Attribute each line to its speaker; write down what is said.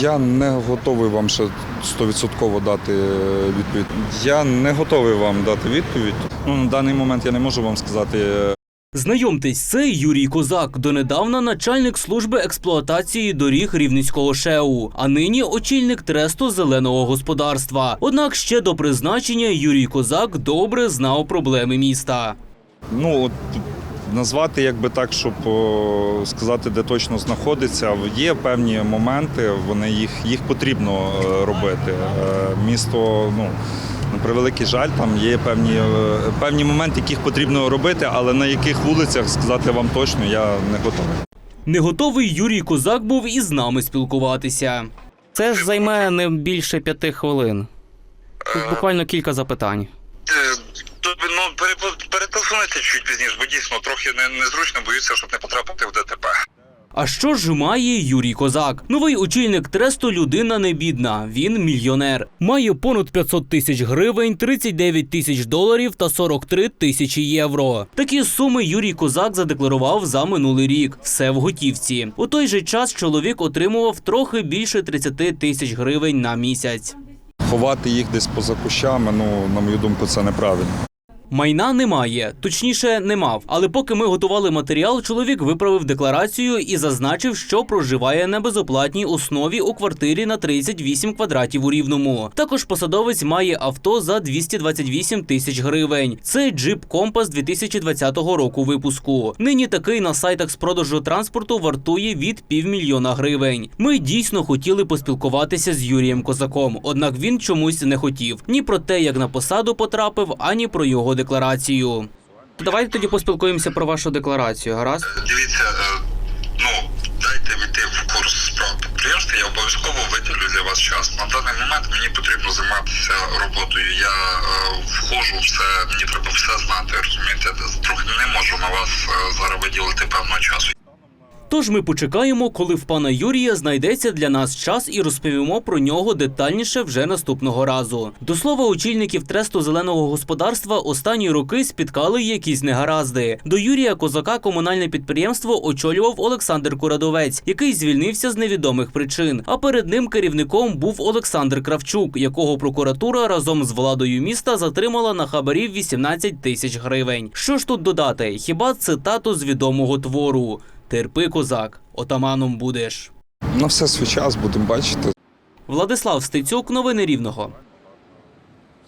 Speaker 1: Я не готовий вам ще 100% дати е, відповідь. Я не готовий вам дати відповідь. Ну, на даний момент я не можу вам сказати. е,
Speaker 2: Знайомтесь, це Юрій Козак, донедавна начальник служби експлуатації доріг Рівненського ШЕУ, а нині очільник тресту зеленого господарства. Однак ще до призначення Юрій Козак добре знав проблеми міста.
Speaker 1: Ну, от, назвати якби так, щоб сказати, де точно знаходиться. Є певні моменти, вони їх, їх потрібно е, робити. Е, Місто, ну. На превеликий жаль, там є певні, е, певні моменти, яких потрібно робити, але на яких вулицях сказати вам точно я не готовий.
Speaker 2: Не готовий Юрій Козак був і з нами спілкуватися.
Speaker 3: Це ж займе не більше п'яти хвилин. Тут буквально кілька запитань.
Speaker 4: Перетелефонуйте чуть пізніше, бо дійсно трохи незручно, боюся, щоб не потрапити в ДТП.
Speaker 2: А що ж має Юрій Козак? Новий очільник тресту людина не бідна. Він мільйонер. Має понад 500 тисяч гривень, 39 тисяч доларів та 43 тисячі євро. Такі суми Юрій Козак задекларував за минулий рік. Все в готівці. У той же час чоловік отримував трохи більше 30 тисяч гривень на місяць.
Speaker 1: Ховати їх десь поза кущами, ну, на мою думку, це неправильно.
Speaker 2: Майна немає, точніше, не мав. Але поки ми готували матеріал, чоловік виправив декларацію і зазначив, що проживає на безоплатній основі у квартирі на 38 квадратів у рівному. Також посадовець має авто за 228 тисяч гривень. Це джип Компас 2020 року випуску. Нині такий на сайтах з продажу транспорту вартує від півмільйона гривень. Ми дійсно хотіли поспілкуватися з Юрієм Козаком, однак він чомусь не хотів ні про те, як на посаду потрапив, ані про його декларацію.
Speaker 3: Давайте тоді поспілкуємося про вашу декларацію, гаразд?
Speaker 4: Дивіться, е, ну, дайте війти в курс справ підприємства, я обов'язково виділю для вас час. На даний момент мені потрібно займатися роботою. Я вхожу входжу все, мені треба все знати, розумієте? Трохи не можу на вас е, зараз виділити певного часу.
Speaker 2: Тож ми почекаємо, коли в пана Юрія знайдеться для нас час і розповімо про нього детальніше вже наступного разу. До слова, очільників тресту зеленого господарства останні роки спіткали якісь негаразди. До Юрія Козака комунальне підприємство очолював Олександр Курадовець, який звільнився з невідомих причин. А перед ним керівником був Олександр Кравчук, якого прокуратура разом з владою міста затримала на хабарі 18 тисяч гривень. Що ж тут додати? Хіба цитату з відомого твору? Терпи, козак, отаманом будеш.
Speaker 1: На все свій час будемо бачити.
Speaker 2: Владислав Стецюк, новини Рівного.